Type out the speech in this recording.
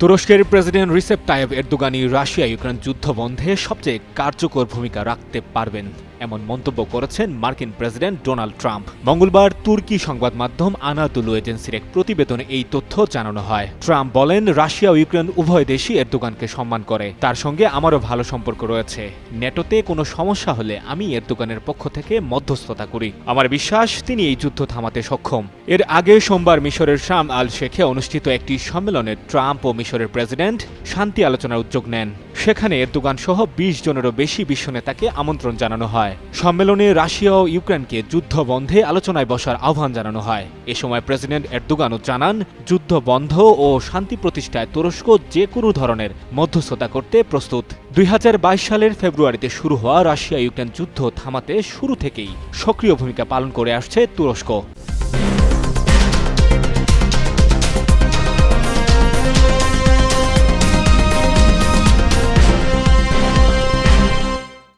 তুরস্কের president Recep Tayyip এরদোগানি Russia Ukraine যুদ্ধ বন্ধে সবচেয়ে কার্যকর ভূমিকা রাখতে পারবেন এমন মন্তব্য করেছেন মার্কিন প্রেসিডেন্ট ডোনাল্ড ট্রাম্প। মঙ্গলবার তুর্কি সংবাদ মাধ্যম আনাতুলু এজেন্সির এক প্রতিবেদনে এই তথ্য জানানো হয়। ট্রাম্প বলেন, রাশিয়া ও ইউক্রেন উভয় দেশই এরদোগানকে সম্মান করে। তার সঙ্গে আমারও ভালো সম্পর্ক রয়েছে। নেটোতে কোনো সমস্যা হলে আমি এরদোগানের পক্ষ থেকে মধ্যস্থতা করি। আমার বিশ্বাস, তিনি এই যুদ্ধ থামাতে সক্ষম। এর আগে সোমবার মিশরের শাম আল শেখে অনুষ্ঠিত একটি সম্মেলনে ট্রাম্প ও মিশরের প্রেসিডেন্ট শান্তি আলোচনার উদ্যোগ নেন। সেখানে এরদোগান সহ বিশ জনেরও বেশি বিশ্ব নেতাকে আমন্ত্রণ জানানো হয়। সম্মেলনে রাশিয়া ও ইউক্রেনকে যুদ্ধ বন্ধে আলোচনায় বসার আহ্বান জানানো হয়। এ সময় প্রেসিডেন্ট এরদোগানও জানান যুদ্ধ বন্ধ ও শান্তি প্রতিষ্ঠায় তুরস্ক যে কোনো ধরনের মধ্যস্থতা করতে প্রস্তুত। দুই হাজার বাইশ সালের ফেব্রুয়ারিতে শুরু হওয়া রাশিয়া ইউক্রেন যুদ্ধ থামাতে শুরু থেকেই সক্রিয় ভূমিকা পালন করে আসছে তুরস্ক।